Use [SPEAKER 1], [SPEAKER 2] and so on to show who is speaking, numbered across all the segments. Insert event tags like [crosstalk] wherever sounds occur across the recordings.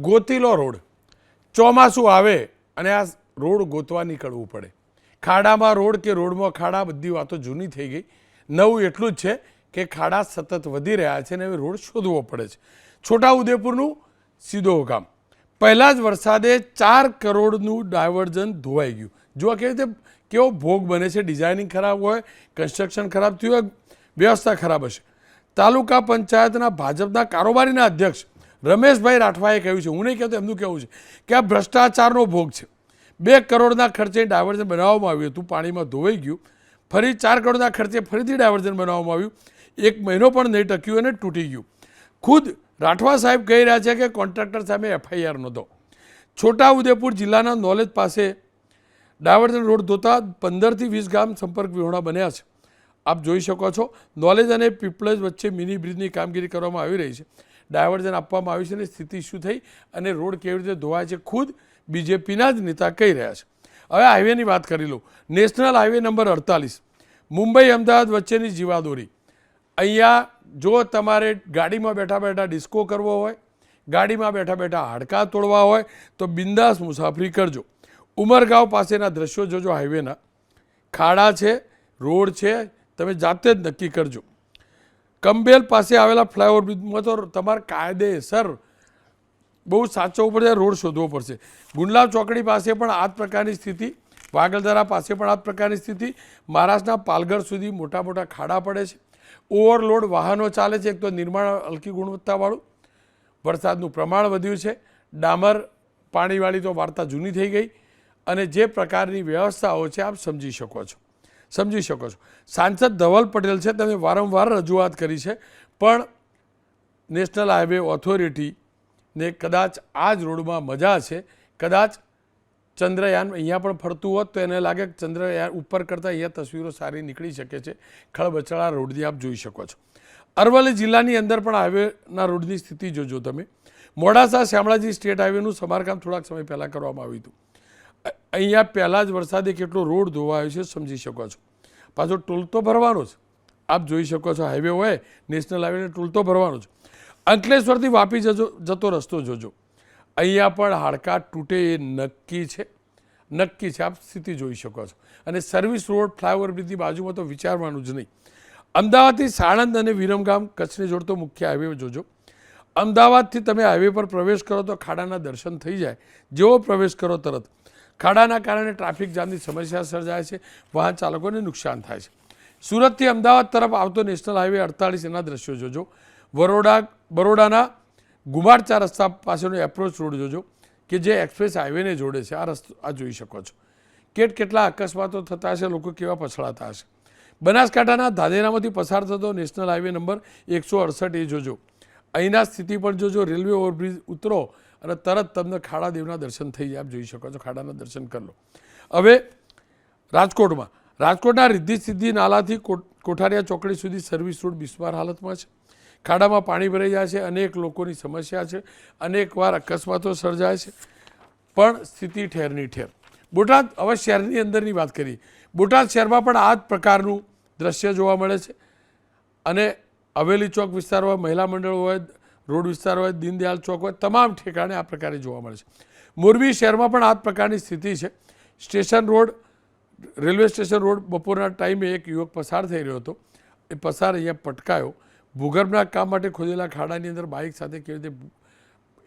[SPEAKER 1] Gotilo road. ચોમાસું આવે અને આ રોડ ગોતવા નીકળવું પડે. ખાડામાં રોડ કે રોડમાં ખાડા બધી વાતો જૂની થઈ ગઈ. નવું એટલું જ છે કે ખાડા સતત વધી રહ્યા છે અને હવે રોડ શોધવો પડે છે. છોટાઉદેપુરનું સીધો ગામ. પહેલાં જ વરસાદે ચાર કરોડનું ડાયવર્ઝન ધોવાઈ ગયું. જો કેવી રીતે કેવો ભોગ બને છે, ડિઝાઇનિંગ ખરાબ હોય, કન્સ્ટ્રક્શન ખરાબ થયું હોય, વ્યવસ્થા ખરાબ હશે. તાલુકા પંચાયતના ભાજપના કારોબારીના અધ્યક્ષ રમેશભાઈ રાઠવાએ કહ્યું છે, હું નહીં કહેતો, એમનું કહેવું છે કે આ ભ્રષ્ટાચારનો ભોગ છે. બે કરોડના ખર્ચે ડાયવર્ઝન બનાવવામાં આવ્યું હતું પાણીમાં ધોવાઈ ગયું. ફરી ચાર કરોડના ખર્ચે ફરીથી ડાયવર્ઝન બનાવવામાં આવ્યું. એક મહિનો પણ નહીં ટક્યું અને તૂટી ગયું. ખુદ રાઠવા સાહેબ કહી રહ્યા છે કે કોન્ટ્રાક્ટર સામે એફઆઈઆર નોંધો. છોટાઉદેપુર જિલ્લાના નોલેજ પાસે ડાયવર્ઝન રોડ ધોતા પંદરથી વીસ ગામ સંપર્ક વિહોણા બન્યા છે. આપ જોઈ શકો છો, નોલેજ અને પીપળજ વચ્ચે મિની બ્રિજની કામગીરી કરવામાં આવી રહી છે. ડાયવર્ઝન આપવામાં આવ્યું છે અને સ્થિતિ શું થઈ અને રોડ કેવી રીતે ધોવાય છે ખુદ બીજેપીના જ નેતા કહી રહ્યા છે. હવે હાઈવેની વાત કરી લઉં. નેશનલ હાઈવે નંબર અડતાલીસ. મુંબઈ, અમદાવાદ વચ્ચેની જીવાદોરી. અહીંયા જો તમારે ગાડીમાં બેઠા બેઠા ડિસ્કો કરવો હોય, ગાડીમાં બેઠા બેઠા હાડકા તોડવા હોય, તો બિંદાસ મુસાફરી કરજો. ઉમરગાંવ પાસેના દ્રશ્યો જોજો હાઈવેના. ખાડા છે, રોડ છે, તમે જાતે જ નક્કી કરજો. કંબેલ પાસે આવેલા ફ્લાયઓવર બ્રિજમાં તો તમારે કાયદેસર બહુ સાચવવું પડશે રોડ શોધવો પડશે. ગુંડલાવ ચોકડી પાસે પણ આ જ પ્રકારની સ્થિતિ, વાગલધરા પાસે પણ આ જ પ્રકારની સ્થિતિ, મહારાષ્ટ્રના પાલઘર સુધી મોટા મોટા ખાડા પડે છે. ઓવરલોડ વાહનો ચાલે છે, એક તો નિર્માણ હલકી ગુણવત્તાવાળું, વરસાદનું પ્રમાણ વધ્યું છે, ડામર પાણીવાળી તો વાર્તા જૂની થઈ ગઈ, અને જે પ્રકારની વ્યવસ્થાઓ છે, આપ સમજી શકો છો. સમજી શકો છો. સાંસદ ધવલ પટેલ છે, તમે વારંવાર રજૂઆત કરી છે, પણ નેશનલ હાઈવે ઓથોરિટીને કદાચ આ જ રોડમાં મજા છે. કદાચ ચંદ્રયાન અહીંયા પણ ફરતું હોત તો એને લાગે કે ચંદ્રયાન ઉપર કરતાં અહીંયા તસવીરો સારી નીકળી શકે છે. ખળબચડા રોડની આપ જોઈ શકો છો. અરવલ્લી જિલ્લાની અંદર પણ હાઈવેના રોડની સ્થિતિ જોજો તમે. મોડાસા શામળાજી સ્ટેટ હાઈવેનું સમારકામ થોડાક સમય પહેલાં કરવામાં આવ્યું હતું. અહીંયા પહેલાં જ વરસાદે કેટલો રોડ ધોવાયો છે સમજી શકો છો. પાછો ટોલ તો ભરવાનો જ. આપ જોઈ શકો છો હાઈવે હોય નેશનલ હાઈવે ટોલ તો ભરવાનો જ. અંકલેશ્વરથી વાપી જજો, જતો રસ્તો જોજો. અહીંયા પણ હાડકા તૂટે એ નક્કી છે. નક્કી છે, આપ સ્થિતિ જોઈ શકો છો. અને સર્વિસ રોડ ફ્લાયઓવર બ્રિજની બાજુમાં તો વિચારવાનું જ નહીં. અમદાવાદથી સાણંદ અને વિરમગામ કચ્છને જોડતો મુખ્ય હાઈવે જોજો. અમદાવાદથી તમે હાઈવે પર પ્રવેશ કરો તો ખાડાના દર્શન થઈ જાય. જેવો પ્રવેશ કરો તરત. ખાડાના કારણે ટ્રાફિક જામની સમસ્યા સર્જાય છે. વાહન ચાલકોને નુકસાન થાય છે. સુરતથી અમદાવાદ તરફ આવતો નેશનલ હાઈવે અડતાલીસ એના દ્રશ્યો જોજો. વરોડા, બરોડાના ગુમાડચા રસ્તા પાસેનો એપ્રોચ રોડ જોજો કે જે એક્સપ્રેસ હાઈવેને જોડે છે. આ રસ્તો, આ જોઈ શકો છો. કેટ કેટલા અકસ્માતો થતા હશે, લોકો કેવા પછડાતા હશે? બનાસકાંઠાના ધાદેરામાંથી પસાર થતો નેશનલ હાઈવે નંબર એકસો અડસઠ એ જોજો. અહીંના સ્થિતિ પણ જોજો. રેલવે ઓવરબ્રિજ ઉતરો અને તરત તમને ખાડા દેવના દર્શન થઈ જાય, આપ જોઈ શકો છો, ખાડાના દર્શન કરી લો. હવે રાજકોટમાં, રાજકોટના રિદ્ધિ સિદ્ધિ નાલાથી કોઠારિયા ચોકડી સુધી સર્વિસ રોડ બિસ્માર હાલતમાં છે. ખાડામાં પાણી ભરાઈ જાય છે, અનેક લોકોની સમસ્યા છે અનેકવાર અકસ્માતો સર્જાય છે, પણ સ્થિતિ ઠેરની ઠેર. બોટાદ, હવે શહેરની અંદરની વાત કરીએ. બોટાદ શહેરમાં પણ આ જ પ્રકારનું દ્રશ્ય જોવા મળે છે. અને હવેલી ચોક વિસ્તારમાં મહિલા મંડળ હોય રોડ વિસ્તાર હોય દીનદયાળ ચોક હોય, તમામ ઠેકાણે આ પ્રકારે જોવા મળે છે. મોરબી શહેરમાં પણ આ પ્રકારની સ્થિતિ છે. Station road, railway station road બપોરના ટાઈમે એક યુવક પસાર થઈ રહ્યો હતો. એ પસાર અહીંયા પટકાયો. ભૂગર્ભના કામ માટે ખોદેલા ખાડાની અંદર બાઇક સાથે કેવી રીતે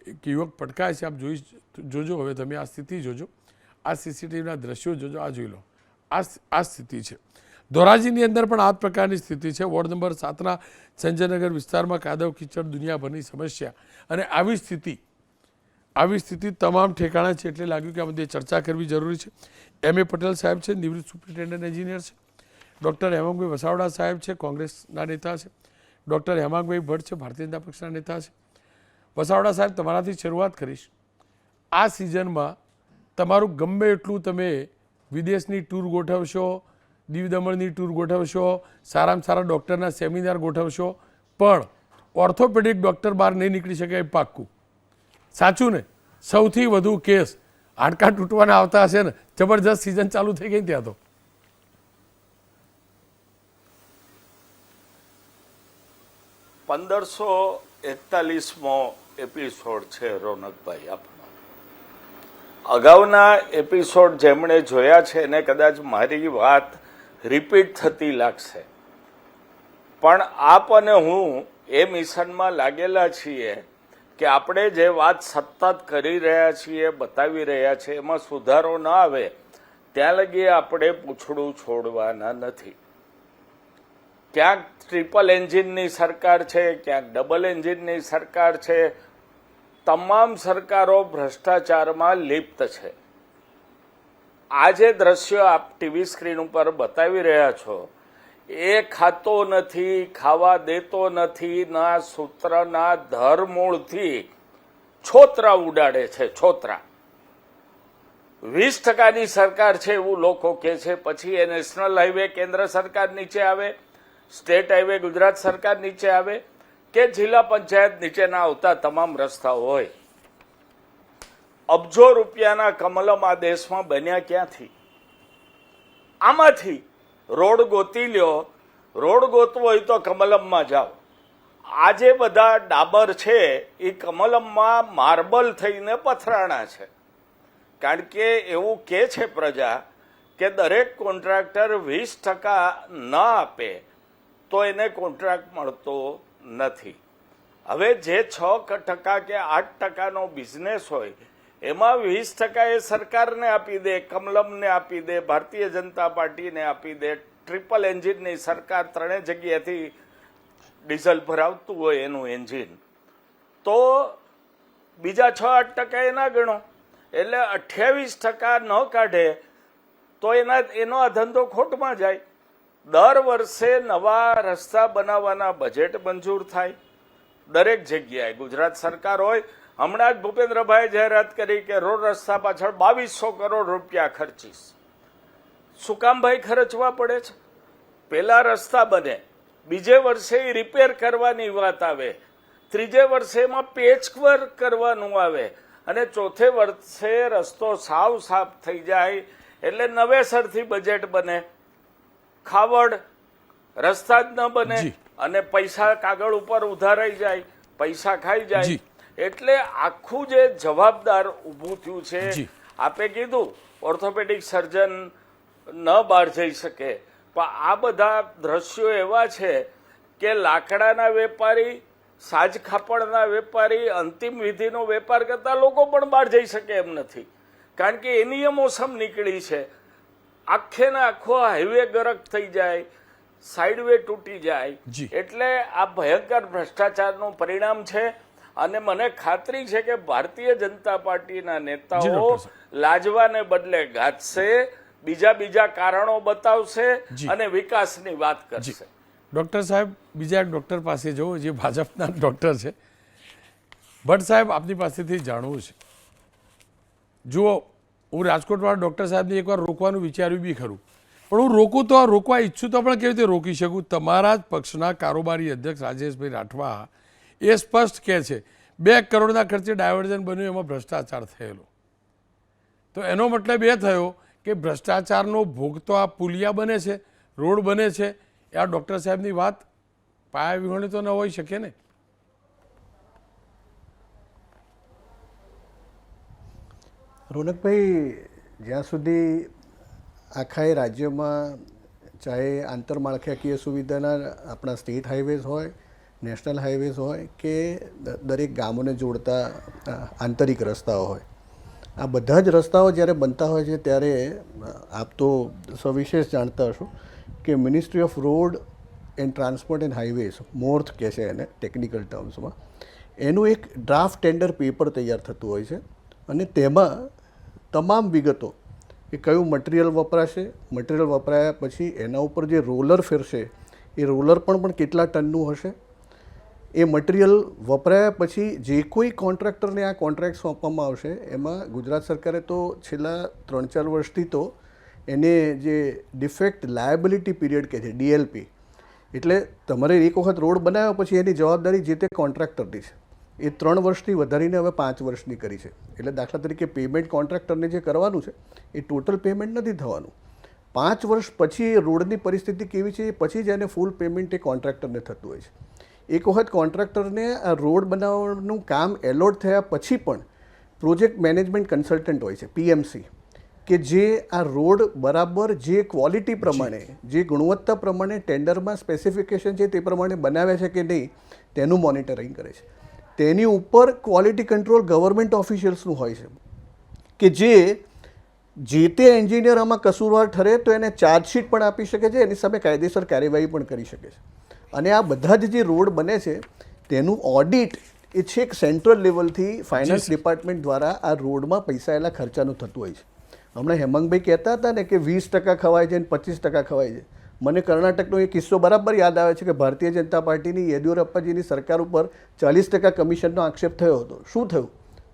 [SPEAKER 1] એક યુવક પટકાય છે, આપ જોઈ જોજો. હવે તમે આ સ્થિતિ જોજો. આ સીસીટીવીના દ્રશ્યો જોજો. આ જોઈ લો. આ સ્થિતિ છે. ધોરાજીની અંદર પણ આ પ્રકારની સ્થિતિ છે. વોર્ડ નંબર સાતના સંજયનગર વિસ્તારમાં કાદવ કીચડ દુનિયાભરની સમસ્યા. અને આવી સ્થિતિ આવી સ્થિતિ તમામ ઠેકાણા છે એટલે લાગ્યું કે આ બધી ચર્ચા કરવી જરૂરી છે. એમ. એ. પટેલ સાહેબ છે, નિવૃત્ત સુપ્રિન્ટેન્ડન્ટ એન્જિનિયર છે. ડૉક્ટર હેમાંગભાઈ વસાવડા સાહેબ છે, કોંગ્રેસના નેતા છે. ડૉક્ટર હેમાંગભાઈ ભટ્ટ છે, ભારતીય જનતા પક્ષના નેતા છે. વસાવડા સાહેબ, તમારાથી શરૂઆત કરીશ. આ સિઝનમાં તમારું ગમે એટલું તમે વિદેશની ટૂર ગોઠવશો દીવ દમણની ટૂર ગોઠવશો, સારામાં સારા ડૉક્ટરના સેમિનાર ગોઠવશો, પણ ઓર્થોપેડિક ડૉક્ટર બહાર નહીં નીકળી શકે એ પાક્કું. સાચું ને? સૌથી વધુ કેસ હાડકાં તૂટવાના આવતા હશે ને, જબરજસ્ત સિઝન ચાલુ થઈ ગઈ ત્યાં તો.
[SPEAKER 2] પંદરસો એકતાલીસમો એપિસોડ છે રોનકભાઈ આપનો. અગાઉના એપિસોડ જેમણે જોયા છે એને કદાચ મારી વાત રિપીટ થતી લાગશે. પણ આપ અને હું એ મિશનમાં લાગેલા છીએ કે આપણે જે વાત સતત કરી રહ્યા છીએ, બતાવી રહ્યા છીએ, એમાં સુધારો ન આવે, ત્યાં લગી આપણે પૂછડું છોડવાના નથી. ક્યાંક ટ્રિપલ એન્જિનની સરકાર છે, ક્યાંક ડબલ એન્જિનની સરકાર છે. તમામ સરકારો ભ્રષ્ટાચારમાં લિપ્ત છે. આ જે દ્રશ્યો આપ ટીવી સ્ક્રીન ઉપર બતાવી રહ્યા છો. એ ખાતો નથી, ખાવા દેતો નથી, ના સૂત્રના ધરમૂળથી છોતરા ઉડાડે છે, છોતરા. વીસ ટકાની સરકાર છે એવું લોકો કહે છે. પછી એ નેશનલ હાઈવે કેન્દ્ર સરકાર નીચે આવે, સ્ટેટ હાઈવે ગુજરાત સરકાર નીચે આવે, કે જિલ્લા પંચાયત નીચેના આવતા તમામ રસ્તાઓ હોય. અબજો રૂપિયાના કમલમ આ દેશમાં બન્યા ક્યાંથી? આમાંથી રોડ ગોતી લ્યો. રોડ ગોતવો હોય તો કમલમમાં જાઓ. આજે બધા ડાબર છે, એ કમલમમાં માર્બલ થઈને પથરાણા છે. કારણ કે એવું કે છે પ્રજા કે દરેક કોન્ટ્રાક્ટર વીસ ટકા ન આપે, તો એને કોન્ટ્રાક્ટ મળતો નથી. હવે જે છ ટકા કે આઠ ટકાનો બિઝનેસ હોય એમાં વીસ ટકા એ સરકારને આપી દે, કમલમને આપી દે, ભારતીય જનતા પાર્ટીને આપી દે. ટ્રિપલ એન્જિનની સરકાર ત્રણેય જગ્યાએથી ડીઝલ ભરાવતું હોય એનું એન્જિન તો બીજા છ આઠ ટકા એના ગણો. એટલે અઠ્યાવીસ ટકા ન કાઢે તો એના, એનો આ ધંધો ખોટમાં જાય. દર વર્ષે નવા રસ્તા બનાવવાના બજેટ મંજૂર થાય. દરેક જગ્યાએ ગુજરાત સરકાર હોય હમણાં જ ભૂપેન્દ્રભાઈ જાહેરાત કરી કે રોડ રસ્તા પાછળ બાવીસો કરોડ રૂપિયા ખર્ચીશ. શું કામ ભાઈ ખર્ચવા પડે છે? પેલા રસ્તા બને બીજે વર્ષે એ રિપેર કરવાની વાત આવે ત્રીજે વર્ષે એમાં પેચવર્ક કરવાનું આવે અને ચોથે વર્ષે રસ્તો સાવ સાફ થઈ જાય એટલે નવેસરથી બજેટ બને. ખાવડ રસ્તા જ ન બને અને પૈસા કાગળ ઉપર ઉધારાઈ જાય પૈસા ખાઈ જાય. એટલે આખું જે જવાબદાર ઊભું થયું છે આપે કીધું ઓર્થોપેડિક સર્જન ન બહાર જઈ શકે. પણ આ બધા દ્રશ્યો એવા છે કે લાકડાના વેપારી સાજ ખાપડના વેપારી અંતિમ વિધિનો વેપાર કરતા લોકો પણ બહાર જઈ શકે એમ નથી. કારણ કે એની એ મોસમ નીકળી છે. આખે ને આખો હાઈવે ગરક થઈ જાય સાઈડવે તૂટી જાય. એટલે આ ભયંકર ભ્રષ્ટાચારનું પરિણામ છે. અને મને ખાતરી છે કે ભારતીય જનતા પાર્ટીના નેતાઓ લાજવાને બદલે ગાજશે બીજા બીજા કારણો બતાવશે અને વિકાસની વાત કરશે.
[SPEAKER 1] ડૉક્ટર સાહેબ બીજા એક ડૉક્ટર પાસે જવું જે ભાજપના [laughs] ડૉક્ટર છે. ભટ્ટ સાહેબ આપની પાસેથી જાણવું છે. જુઓ હું રાજકોટવાળા ડૉક્ટર સાહેબને એકવાર રોકવાનું વિચાર્યું બી ખરું. પણ હું રોકું તો રોકવા ઈચ્છું તો પણ કેવી રીતે રોકી શકું? તમારા જ પક્ષના કારોબારી અધ્યક્ષ રાજેશભાઈ રાઠવા એ સ્પષ્ટ કહે છે, બે કરોડના ખર્ચે ડાયવર્ઝન બન્યું, એમાં ભ્રષ્ટાચાર થયેલો. તો એનો મતલબ એ થયો કે ભ્રષ્ટાચારનો ભોગ તો આ પુલિયા બને છે, રોડ બને છે. એ આ ડૉક્ટર સાહેબની વાત પાયા વિહોણી તો ન હોઈ શકે ને.
[SPEAKER 3] રોનકભાઈ, જ્યાં સુધી આખા રાજ્યમાં ચાહે આંતરમાળખાકીય સુવિધાના આપણા સ્ટેટ હાઈવેઝ હોય નેશનલ હાઈવેઝ હોય કે દરેક ગામોને જોડતા આંતરિક રસ્તાઓ હોય. આ બધા જ રસ્તાઓ જ્યારે બનતા હોય છે ત્યારે આપ તો સવિશેષ જાણતા હશો કે ministry of road and transport and highways MoRTH કહે છે એને ટેકનિકલ ટર્મ્સમાં એનું એક ડ્રાફ્ટ ટેન્ડર પેપર તૈયાર થતું હોય છે અને તેમાં તમામ વિગતો કે કયું મટીરિયલ વપરાશે મટીરિયલ વપરાયા પછી એના ઉપર જે રોલર ફેરશે, એ રોલર પણ પણ કેટલા ટનનું હશે એ મટીરિયલ વપરાયા પછી જે કોઈ કોન્ટ્રાક્ટરને આ કોન્ટ્રાક્ટ સોંપવામાં આવશે, એમાં ગુજરાત સરકારે તો છેલ્લા ત્રણ ચાર વર્ષથી તો એને જે ડિફેક્ટ લાયબિલિટી પીરિયડ કહે છે ડીએલપી એટલે તમારે એક વખત રોડ બનાવ્યો પછી એની જવાબદારી જે તે કોન્ટ્રાક્ટરની છે. એ ત્રણ વર્ષથી વધારીને હવે પાંચ વર્ષની કરી છે. એટલે દાખલા તરીકે પેમેન્ટ કોન્ટ્રાક્ટરને જે કરવાનું છે, એ ટોટલ પેમેન્ટ નથી થવાનું. પાંચ વર્ષ પછી રોડની પરિસ્થિતિ કેવી છે પછી જ એને ફૂલ પેમેન્ટ એ કોન્ટ્રાક્ટરને થતું હોય છે. એક વખત કોન્ટ્રાક્ટરને આ રોડ બનાવવાનું કામ એલોટ થયા પછી પણ પ્રોજેક્ટ મેનેજમેન્ટ કન્સલ્ટન્ટ હોય છે પીએમસી કે જે આ રોડ બરાબર જે ક્વોલિટી પ્રમાણે જે ગુણવત્તા પ્રમાણે ટેન્ડરમાં સ્પેસિફિકેશન છે તે પ્રમાણે બનાવ્યા છે કે નહીં તેનું મોનિટરિંગ કરે છે. તેની ઉપર ક્વોલિટી કંટ્રોલ ગવર્મેન્ટ ઓફિશિયલ્સનું હોય છે કે જે જે તે એન્જિનિયર આમાં કસૂરવાર ઠરે તો એને ચાર્જશીટ પણ આપી શકે છે એની સામે કાયદેસર કાર્યવાહી પણ કરી શકે છે. અને આ બધા જ જે રોડ બને છે તેનું ઓડિટ એ છેક સેન્ટ્રલ લેવલથી ફાઇનાન્સ ડિપાર્ટમેન્ટ દ્વારા આ રોડમાં પૈસાયેલા ખર્ચાનું થતું હોય છે. હમણાં હેમંગભાઈ કહેતા હતા ને કે વીસ ટકા ખવાય છે અને પચીસ ટકા ખવાય છે. મને કર્ણાટકનો એ કિસ્સો બરાબર યાદ આવે છે કે ભારતીય જનતા પાર્ટીની યેદિયુરપ્પાજીની સરકાર ઉપર ચાલીસ ટકા કમિશનનો આક્ષેપ થયો હતો. શું થયું?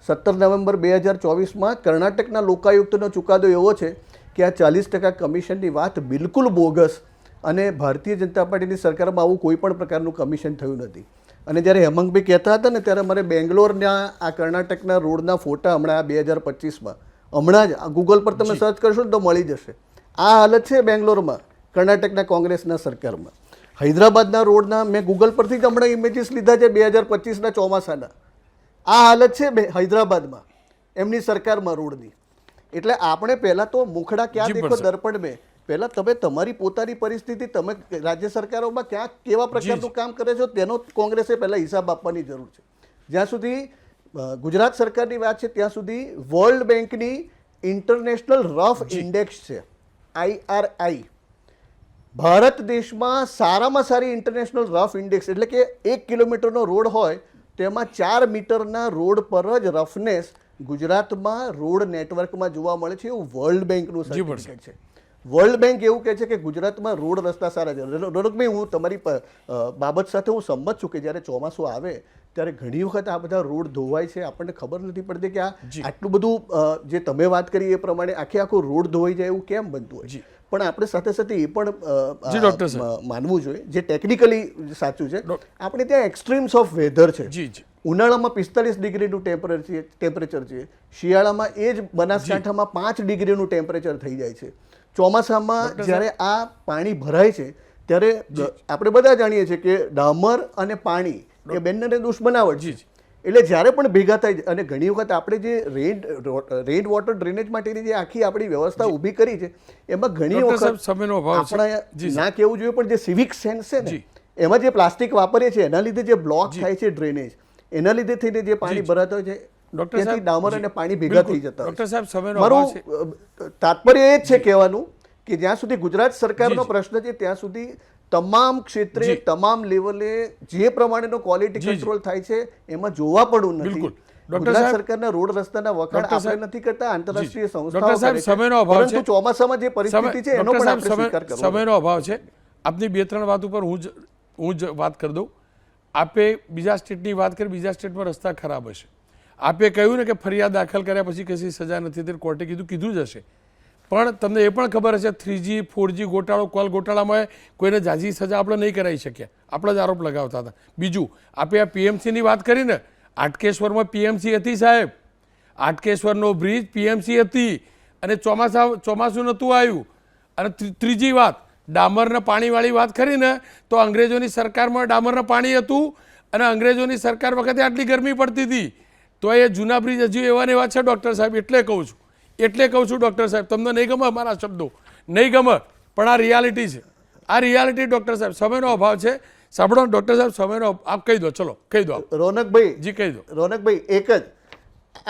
[SPEAKER 3] સત્તર નવેમ્બર બે હજાર ચોવીસમાં કર્ણાટકના લોકાયુક્તનો ચુકાદો એવો છે કે આ ચાલીસ ટકા કમિશનની વાત બિલકુલ બોગસ અને ભારતીય જનતા પાર્ટીની સરકારમાં આવું કોઈ પણ પ્રકારનું કમિશન થયું નથી. અને જ્યારે હેમંતભાઈ કહેતા હતા ને ત્યારે મારે બેંગ્લોરના આ કર્ણાટકના રોડના ફોટા હમણાં બે હજાર પચીસમાં. હમણાં જ ગૂગલ પર તમે સર્ચ કરશો ને તો મળી જશે. આ હાલત છે બેંગ્લોરમાં કર્ણાટકના કોંગ્રેસના સરકારમાં. હૈદરાબાદના રોડના મેં ગૂગલ પરથી જ હમણાં ઇમેજીસ લીધા છે બે હજાર પચીસના ચોમાસાના. આ હાલત છે હૈદરાબાદમાં એમની સરકારમાં રોડની. એટલે આપણે પહેલાં તો મુખડા ક્યાં દેખો દર્પણ મેં? પહેલાં તમે તમારી પોતાની પરિસ્થિતિ તમે રાજ્ય સરકારોમાં ક્યાં કેવા પ્રકારનું કામ કરે છો તેનો કોંગ્રેસે પહેલાં હિસાબ આપવાની જરૂર છે. જ્યાં સુધી ગુજરાત સરકારની વાત છે ત્યાં સુધી વર્લ્ડ બેંકની ઇન્ટરનેશનલ રફ ઇન્ડેક્સ છે આઈઆરઆઈ ભારત દેશમાં સારામાં સારી ઇન્ટરનેશનલ રફ ઇન્ડેક્સ એટલે કે એક કિલોમીટરનો રોડ હોય તેમાં ચાર મીટરના રોડ પર જ રફનેસ ગુજરાતમાં રોડ નેટવર્કમાં જોવા મળે છે એવું વર્લ્ડ બેંકનું સર્ટિફિકેટ છે. વર્લ્ડ બેંક એવું કહે છે કે ગુજરાતમાં રોડ રસ્તા સારા છે. રોનકભાઈ હું તમારી બાબત સાથે હું સંમત છું કે જ્યારે ચોમાસું આવે ત્યારે ઘણી વખત આ બધા રોડ ધોવાય છે. આપણને ખબર નથી પડતી કે આ આટલું બધું જે તમે વાત કરી એ પ્રમાણે આખે આખો રોડ ધોવાઈ જાય એવું કેમ બનતું હોય. પણ આપણે સાથે સાથે એ પણ માનવું જોઈએ. જે ટેકનિકલી સાચું છે. આપણે ત્યાં એક્સ્ટ્રીમ્સ ઓફ વેધર છે. ઉનાળામાં પિસ્તાલીસ ડિગ્રીનું ટેમ્પરેચર ટેમ્પરેચર છે. શિયાળામાં એ જ બનાસકાંઠામાં પાંચ ડિગ્રીનું ટેમ્પરેચર થઈ જાય છે. ચોમાસામાં જ્યારે આ પાણી ભરાય છે ત્યારે આપણે બધા જાણીએ છીએ કે ડામર અને પાણી એ બંનેને દુશ્મનાવટ
[SPEAKER 1] બનાવટ
[SPEAKER 3] છે.
[SPEAKER 1] જી.
[SPEAKER 3] એટલે જ્યારે પણ ભેગા થાય છે અને ઘણી વખત આપણે જે રેન રેન વોટર ડ્રેનેજ માટેની જે આખી આપણી વ્યવસ્થા ઊભી કરી છે એમાં ઘણી વખત
[SPEAKER 1] સમયનો અભાવ છે.
[SPEAKER 3] આપણા ના કેવું જોઈએ પણ જે સિવિક સેન્સ છે ને એમાં જે પ્લાસ્ટિક વાપરીએ છીએ એના લીધે જે બ્લોક થાય છે ડ્રેનેજ એના લીધે થઈને જે પાણી ભરાતો હોય છે
[SPEAKER 1] ડૉક્ટર સાહેબ,
[SPEAKER 3] ડામર અને પાણી ભેગા થઈ જતા
[SPEAKER 1] ડોક્ટર સાહેબ, સમયનો
[SPEAKER 3] મારું તાત્પર્ય એ જ છે કહેવાનું કે જ્યાં સુધી ગુજરાત સરકારનો. પ્રશ્ન છે ત્યાં સુધી તમામ ક્ષેત્રે તમામ લેવલે જે પ્રમાણેનો ક્વોલિટી. કંટ્રોલ થાય છે એમાં જોવા પડવું નથી. ગુજરાત સરકારના રોડ રસ્તાના વખાણ આપણે નથી કરતા આંતરરાષ્ટ્રીય. સંસ્થાઓ
[SPEAKER 1] સાહેબ,
[SPEAKER 3] કરે
[SPEAKER 1] સમયનો અભાવ છે.
[SPEAKER 3] ચોમાસામાં જે પરિસ્થિતિ છે એનો પણ આપણે સ્વીકાર કરવો
[SPEAKER 1] સમયનો અભાવ છે. આપની બે ત્રણ વાત ઉપર હું જ હું જ વાત કરી દઉં. આપે બીજા સ્ટેટની વાત કરી બીજા સ્ટેટમાં રસ્તા ખરાબ હશે. આપે કહ્યું ને કે ફરિયાદ દાખલ કર્યા પછી કશી સજા નથી તે કોર્ટે કીધું કીધું જ હશે. પણ તમને એ પણ ખબર હશે, થ્રીજી, ફોરજી ગોટાળો, કોલ ગોટાળામાં કોઈને જાજી સજા આપણે નહીં કરાવી શક્યા આપણે જ આરોપ લગાવતા હતા. બીજું, આપે આ પીએમસીની વાત કરીને આટકેશ્વરમાં પીએમસી હતી સાહેબ. આટકેશ્વરનો બ્રિજ પીએમસી હતી અને ચોમાસા, ચોમાસું નહોતું આવ્યું. અને ત્રીજી વાત, ડામરના પાણીવાળી વાત કરીને તો અંગ્રેજોની સરકારમાં ડામરના પાણી હતું અને અંગ્રેજોની સરકાર વખતે આટલી ગરમી પડતી હતી. તો એ જૂના બ્રિજ હજુ એવાને એવા છે ડૉક્ટર સાહેબ? એટલે કહું છું. એટલે કહું છું ડૉક્ટર સાહેબ તમને નહીં ગમે મારા શબ્દો? નહીં ગમે પણ આ રિયાલિટી છે. આ રિયાલિટી ડૉક્ટર સાહેબ સમયનો અભાવ છે. સાંભળો ડૉક્ટર સાહેબ સમયનો આપ કહી દો ચલો કહી દો
[SPEAKER 3] રોનકભાઈ
[SPEAKER 1] જી કહી દો.
[SPEAKER 3] રોનકભાઈ એક જ.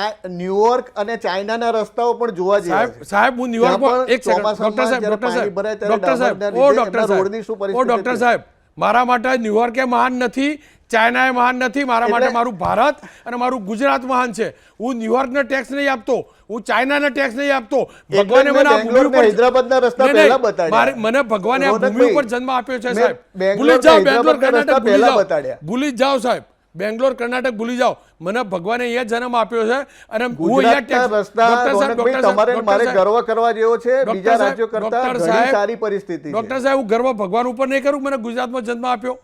[SPEAKER 3] આ ન્યુયોર્ક અને ચાઇનાના રસ્તાઓ પણ જોવા જેવા
[SPEAKER 1] સાહેબ હું
[SPEAKER 3] ન્યુયોર્ક
[SPEAKER 1] એક ડોક્ટર સાહેબ ડોક્ટર સાહેબ ડોક્ટર સાહેબ ઓ ડોક્ટર સાહેબ ઓ ડોક્ટર સાહેબ મારા માટે ન્યુયોર્ક એ મહાન નથી. ચાઇના એ મહાન નથી મારા માટે મારું ભારત અને મારું ગુજરાત મહાન છે. હું ન્યુયોર્કને ટેક્સ નહીં આપતો હું ચાઇનાના ટેક્સ નહીં આપતો. ભગવાને મને આ ભૂમિ ઉપર
[SPEAKER 3] હૈદરાબાદના રસ્તા પહેલા બતાડ્યા.
[SPEAKER 1] મને ભગવાને આ ભૂમિ ઉપર જન્મ આપ્યો છે સાહેબ. ભૂલી જાઓ બેંગ્લોર કર્ણાટક ભૂલી જાઓ. ભૂલી જાઓ સાહેબ. બેંગ્લોર કર્ણાટક ભૂલી જાઓ. મને ભગવાને અહીંયા જન્મ આપ્યો છે અને હું અહીંયા
[SPEAKER 3] મારે ગર્વ કરવા જેવો છે બીજા રાજ્યો કરતા ઘણી સારી પરિસ્થિતિ છે.
[SPEAKER 1] ડૉક્ટર સાહેબ હું ગર્વ ભગવાન ઉપર નહીં કરું મને ગુજરાતમાં જન્મ આપ્યો.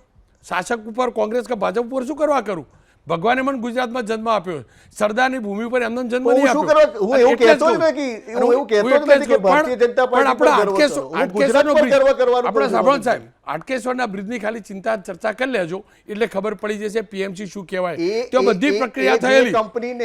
[SPEAKER 1] શાસક ઉપર કોંગ્રેસ કે ભાજપ ઉપર શું કરવા કરું? ભગવાને મને ગુજરાતમાં જન્મ આપ્યો. સરદારની ભૂમિ પર એમનો જન્મ નહીં આપ્યો.
[SPEAKER 3] હું એવું કહેતો જ. નથી. હું એવું કહેતો જ નથી કે ભારતીય જનતા પાર્ટી
[SPEAKER 1] આપણે
[SPEAKER 3] પર ગર્વ કરો. ગુજરાત પર
[SPEAKER 1] બ્રિજ-
[SPEAKER 3] ગર્વ કરવાનું
[SPEAKER 1] આપણે સાંભળો સાહેબ આટકેશ્વરના બ્રિજની ખાલી ચિંતા ચર્ચા કરી લેજો એટલે ખબર પડી જશે પીએમસી શું કહેવાય. તો બધી પ્રક્રિયા થયેલી.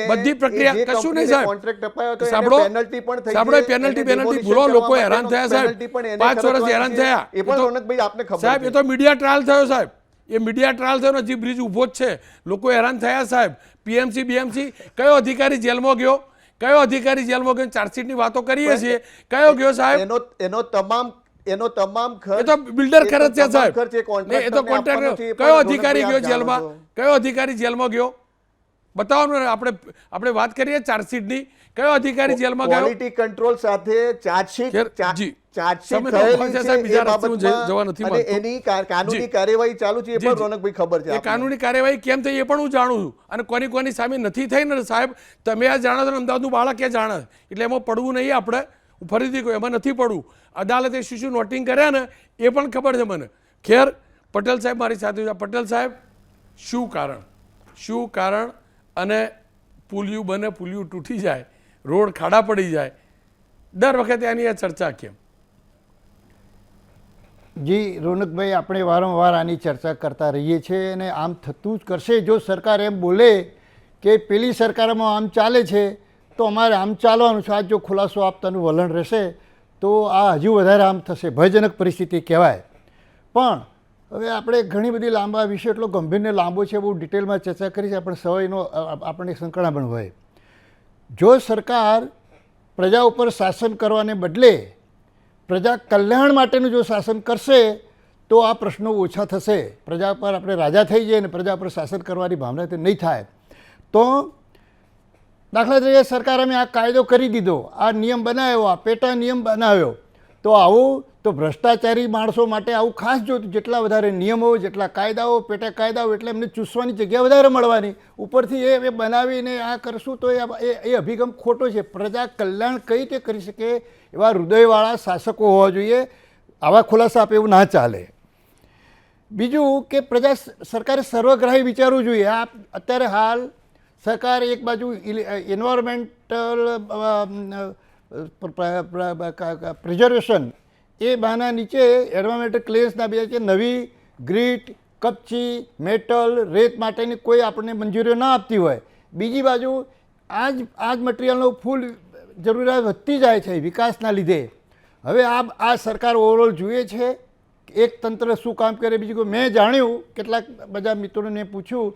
[SPEAKER 1] બધી પ્રક્રિયા કશું નહીં સાહેબ.
[SPEAKER 3] અપાયો
[SPEAKER 1] સાંભળો.
[SPEAKER 3] પેનલ્ટી પણ થઈ
[SPEAKER 1] સાંભળો પેનલ્ટી પેનલ્ટી ભૂલો લોકો હેરાન થયા સાહેબ. પાંચ વર્ષ હેરાન થયા.
[SPEAKER 3] એ પણ રોનકભાઈ આપને ખબર
[SPEAKER 1] સાહેબ એ તો મીડિયા ટ્રાયલ થયો સાહેબ. એ મીડિયા ટ્રાયલ થયો ને હજી બ્રિજ ઊભો જ છે. લોકો હેરાન થયા સાહેબ. પીએમસી બીએમસી કયો અધિકારી જેલમાં ગયો? કયો અધિકારી જેલમાં ગયો? ચાર્જશીટની વાતો કરીએ છીએ. કયો ગયો સાહેબ?
[SPEAKER 3] એનો એનો તમામ એનો તમામ ખર્ચ
[SPEAKER 1] એ તો બિલ્ડર ખર્ચ છે સાહેબ.
[SPEAKER 3] એ
[SPEAKER 1] તો
[SPEAKER 3] પણ
[SPEAKER 1] કયો અધિકારી ગયો જેલમાં? કયો અધિકારી જેલમાં ગયો? બતાવો ને આપણે આપણે વાત કરીએ ચાર્જશીટની. કયો અધિકારી જેલમાં ગયો?
[SPEAKER 3] ક્વોલિટી કંટ્રોલ સાથે ચાર્જશીટ. ચાર્જશીટ થયેલી છે
[SPEAKER 1] બીજા રસ્તે જવા નથી માંગતો.
[SPEAKER 3] એની કાનૂની કાર્યવાહી ચાલુ છે એ પણ રોનકભાઈ ખબર છે
[SPEAKER 1] કાનૂની કાર્યવાહી કેમ થઈ એ પણ હું જાણું છું. અને કોની કોની સામે નથી થઈ ને સાહેબ તમે આ જાણો છો અમદાવાદનું બાળક એ જાણે. એટલે એમાં પડવું નહીં આપણે. ફરીથી કહું એમાં નથી પડવું. અદાલતે શું શું નોટિંગ કર્યા ને એ પણ ખબર છે મને. ખેર પટેલ સાહેબ મારી સાથે પટેલ સાહેબ શું કારણ? શું કારણ અને પુલિયું બને, પુલિયું તૂટી જાય, રોડ ખાડા પડી જાય. દર વખતે આની આ ચર્ચા કેમ?
[SPEAKER 4] જી, રોનકભાઈ, આપણે વારંવાર આની ચર્ચા કરતા રહીએ છીએ અને આમ થતું જ કરશે. જો સરકાર એમ બોલે કે પેલી સરકારમાં આમ ચાલે છે, તો અમારે આમ ચાલવાનું છે. આ જો ખુલાસો આપતાનું વલણ રહેશે, તો આ હજુ વધારે આમ થશે. ભયજનક પરિસ્થિતિ કહેવાય. પણ હવે આપણે ઘણી બધી લાંબા વિષય, એટલો ગંભીરને લાંબો છે, બહુ ડિટેલમાં ચર્ચા કરી છે પણ સવાઈનો આપણને સંકળા પણ હોય. જો સરકાર પ્રજા ઉપર શાસન કરવાને બદલે પ્રજા કલ્યાણ માટેનું જો શાસન કરશે, તો આ પ્રશ્નો ઓછા થશે. પ્રજા પર આપણે રાજા થઈ જઈએ અને પ્રજા પર શાસન કરવાની ભાવના તે નહીં થાય. તો દાખલા તરીકે સરકાર અમે આ કાયદો કરી દીધો, આ નિયમ બનાવ્યો, આ પેટા નિયમ બનાવ્યો, તો આવું તો ભ્રષ્ટાચારી માણસો માટે આવું ખાસ જો જેટલા વધારે નિયમો, જેટલા કાયદાઓ, પેટા કાયદાઓ, એટલે એમને ચૂસવાની જગ્યા વધારે મળવાની. ઉપરથી એ એ બનાવીને આ કરશું તો એ- એ અભિગમ ખોટો છે. પ્રજા કલ્યાણ કઈ રીતે કરી શકે એવા હૃદયવાળા શાસકો હોવા જોઈએ. આવા ખુલાસા આપે એવું ના ચાલે. બીજું કે પ્રજા સરકારે સર્વગ્રાહી વિચારવું જોઈએ. આ અત્યારે હાલ સરકાર એક બાજુ એન્વાયરમેન્ટલ પ્રિઝર્વેશન એ બહાના નીચે એન્વાયરમેન્ટલ ક્લેમ્સના બીજા છે. નવી ગ્રીટ કપચી મેટલ રેત માટેની કોઈ આપણને મંજૂરીઓ ના આપતી હોય. બીજી બાજુ આ જ આ જ મટીરિયલનો ફૂલ જરૂરિયાત વધતી જાય છે વિકાસના લીધે. હવે આ આ સરકાર ઓવરઓલ જુએ છે. એક તંત્ર શું કામ કરે બીજું મેં જાણ્યું, કેટલાક બધા મિત્રોને પૂછ્યું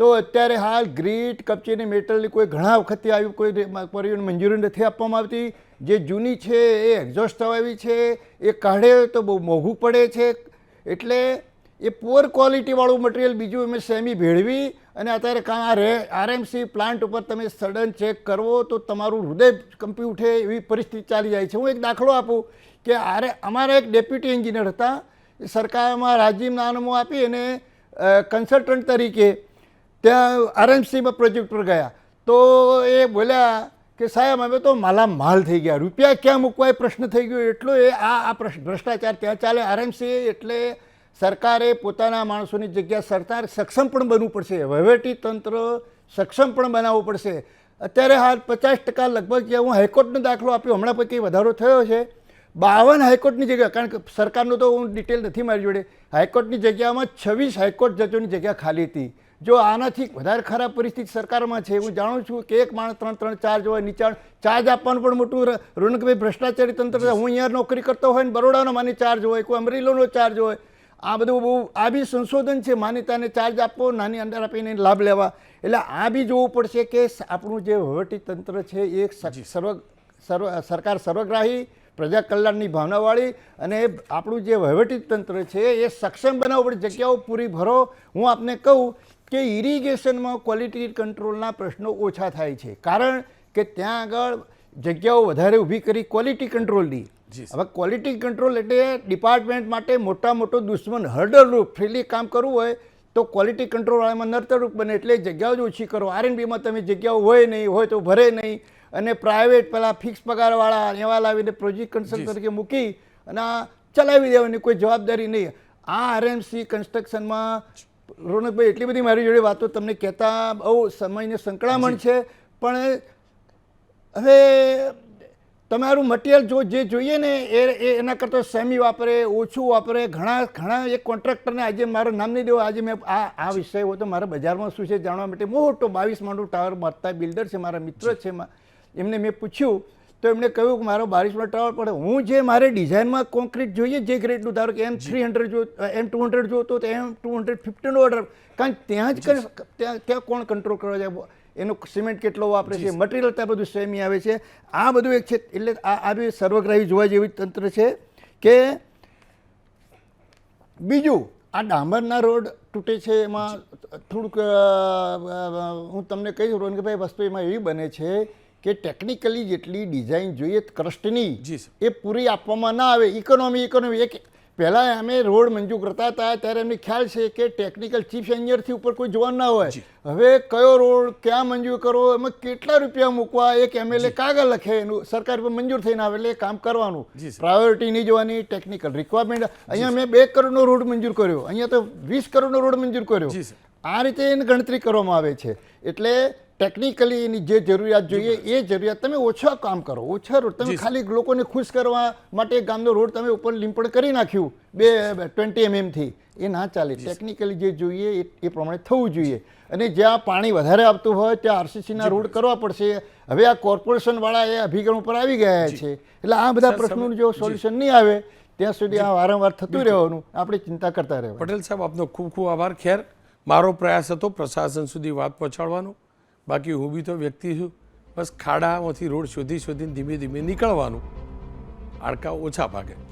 [SPEAKER 4] તો અત્યારે હાલ ગ્રીટ કપચીની મેટલની કોઈ ઘણા વખતથી આવ્યું કોઈ પરિવહન મંજૂરી નથી આપવામાં આવતી. જે જૂની છે, એ એક્ઝોસ્ટ થવાવી છે. એ કાઢે તો બહુ મોંઘું પડે છે. એટલે એ પુઅર ક્વોલિટીવાળું મટીરિયલ બીજું અમે સેમી ભેળવી અને અત્યારે કાં આ રે આરએમસી પ્લાન્ટ ઉપર તમે સડન ચેક કરવો તો તમારું હૃદય કંપી ઉઠે એવી પરિસ્થિતિ ચાલી જાય છે. હું એક દાખલો આપું કે આરે અમારા એક ડેપ્યુટી એન્જિનિયર હતા. સરકારમાં રાજીનામું આપી અને કન્સલ્ટન્ટ તરીકે ત્યાં આરએમસીમાં પ્રોજેક્ટ પર ગયા. તો એ બોલ્યા કે સાહેબ, અમે તો માલા માલ થઈ ગયા. રૂપિયા ક્યાં મૂકવા? એ પ્રશ્ન થઈ ગયો. એટલો એ આ આ ભ્રષ્ટાચાર ત્યાં ચાલે. આરએમસી એટલે સરકારે પોતાના માણસોની જગ્યા સરકાર સક્ષમ પણ બનવું પડશે. વહીવટી તંત્ર સક્ષમ પણ બનાવવું પડશે. અત્યારે હાલ પચાસ ટકા લગભગ જે હું હાઈકોર્ટનો દાખલો આપ્યો, હમણાં પછી વધારો થયો છે. બાવન હાઈકોર્ટની જગ્યા, કારણ કે સરકારનું તો હું ડિટેલ નથી મારી જોડે. હાઈકોર્ટની જગ્યામાં છવ્વીસ હાઈકોર્ટ જજોની જગ્યા ખાલી હતી. જો આનાથી વધારે ખરાબ પરિસ્થિતિ સરકારમાં છે હું જાણું છું કે એક માણસ ત્રણ ત્રણ ચાર્જ હોય નીચાણ ચાર્જ આપવાનું પણ મોટું રોનકભાઈ ભ્રષ્ટાચારી તંત્ર હું અહીંયા નોકરી કરતો હોય ને બરોડાનો માની ચાર્જ હોય કોઈ અમરેલીનો ચાર્જ હોય આ બધું બહુ આ બી સંશોધન છે માન્યતાને ચાર્જ આપવો નાની અંદર આપીને લાભ લેવા. એટલે આ બી જોવું પડશે કે આપણું જે વહીવટી તંત્ર છે એ સર્વ સર્વ સરકાર સર્વગ્રાહી પ્રજા કલ્યાણની ભાવનાવાળી અને આપણું જે વહીવટી તંત્ર છે એ સક્ષમ બનાવવું પડે જગ્યાઓ પૂરી ભરો. હું આપને કહું કે ઇરિગેશનમાં ક્વોલિટી કંટ્રોલના પ્રશ્નો ઓછા થાય છે. કારણ કે ત્યાં આગળ જગ્યાઓ વધારે ઊભી કરી ક્વોલિટી કંટ્રોલની હવે ક્વોલિટી કંટ્રોલ એટલે ડિપાર્ટમેન્ટ માટે મોટા મોટો દુશ્મન હર્ડરરૂપ ફ્રીલી કામ કરવું હોય તો ક્વોલિટી કંટ્રોલવાળામાં નર્તરૂપ બને એટલે જગ્યાઓ જ ઓછી કરો. આરએનબીમાં તમે જગ્યાઓ હોય નહીં હોય તો ભરે નહીં. અને પ્રાઇવેટ પેલા ફિક્સ પગારવાળા એવા લાવીને પ્રોજેક્ટ કન્સલ્ટ તરીકે મૂકી અને આ ચલાવી દેવાની કોઈ જવાબદારી નહીં. આ આરએમસી કન્સ્ટ્રક્શનમાં રોનકભાઈ, એટલી બધી મારી જોડે વાતો તમને કહેતા બહુ સમયને સંકળામણ છે, પણ હવે તમારું મટીરિયલ જો જે જોઈએ ને, એ એના કરતાં સેમી વાપરે, ઓછું વાપરે, ઘણા ઘણા એક કોન્ટ્રાક્ટરને આજે મારું નામ નહીં દેવો, આજે મેં આ આ વિષય હોય તો મારા બજારમાં શું છે જાણવા માટે મોટો બાવીસ માળનો ટાવર મારતા બિલ્ડર છે, મારા મિત્ર છે, એમાં. એમને મેં પૂછ્યું તો એમણે કહ્યું કે મારો બાવીસમાં ટાવર પડે. હું જે મારે ડિઝાઇનમાં કોન્ક્રીટ જોઈએ જે ગ્રેડનું ધારો કે એમ થ્રી હંડ્રેડ જો એમ ટુ હંડ્રેડ જોતો તો એમ ટુ હંડ્રેડ ફિફ્ટીનો ઓર્ડર કારણ કે ત્યાં જ ત્યાં ત્યાં કોણ કંટ્રોલ કરવા જાય? એનો સિમેન્ટ કેટલો વાપરે છે? મટીરિયલ ત્યાં બધું સેમી આવે છે. આ બધું એક છે એટલે આ આવી સર્વગ્રાહી જોવા જેવી તંત્ર છે કે બીજું આ ડામરના રોડ તૂટે છે એમાં. થોડુંક હું તમને કહી શકું કે ભાઈ વસ્તુ એમાં એવી બને છે કે ટેકનિકલી જેટલી ડિઝાઇન જોઈએ ક્રસ્ટની એ પૂરી આપવામાં ના આવે. ઇકોનોમી ઇકોનોમી એક પહેલાં અમે રોડ મંજૂર કરતા હતા ત્યારે એમને ખ્યાલ છે કે ટેકનિકલ ચીફ એન્જિનિયરથી ઉપર કોઈ જોવાનું ના હોય. હવે કયો રોડ ક્યાં મંજૂર કરવો એમાં કેટલા રૂપિયા મૂકવા એક એમએલએ કાગળ લખે એનું સરકાર પર મંજૂર થઈને આવે એટલે એ કામ કરવાનું. પ્રાયોરિટી નહીં જોવાની ટેકનિકલ રિક્વાયરમેન્ટ અહીંયા મેં બે કરોડનો રોડ મંજૂર કર્યો. અહીંયા તો વીસ કરોડનો રોડ મંજૂર કર્યો. આ રીતે એની ગણતરી કરવામાં આવે છે. એટલે ટેકનિકલી એની જે જરૂરિયાત જોઈએ એ જરૂરિયાત તમે ઓછા કામ કરો ઓછા રોડ. તમે ખાલી લોકોને ખુશ કરવા માટે ગામનો રોડ તમે ઉપર લીંપણ કરી નાખ્યું બે ટ્વેન્ટી એમએમથી એ ના ચાલે. ટેકનિકલી જે જોઈએ એ એ પ્રમાણે થવું જોઈએ. અને જ્યાં પાણી વધારે આવતું હોય ત્યાં આરસીસીના રોડ કરવા પડશે. હવે આ કોર્પોરેશનવાળા એ અભિગમ ઉપર આવી ગયા છે. એટલે આ બધા પ્રશ્નોનું જો સોલ્યુશન નહીં આવે ત્યાં સુધી આ વારંવાર થતું રહેવાનું. આપણે ચિંતા કરતા રહેવાનું.
[SPEAKER 1] પટેલ સાહેબ આપનો ખૂબ ખૂબ આભાર. ખેર મારો પ્રયાસ હતો પ્રશાસન સુધી વાત પહોંચાડવાનો. બાકી હું બી તો વ્યક્તિ છું. બસ ખાડામાંથી રોડ શોધી શોધીને ધીમે ધીમે નીકળવાનું. આડકા ઓછા ભાગે.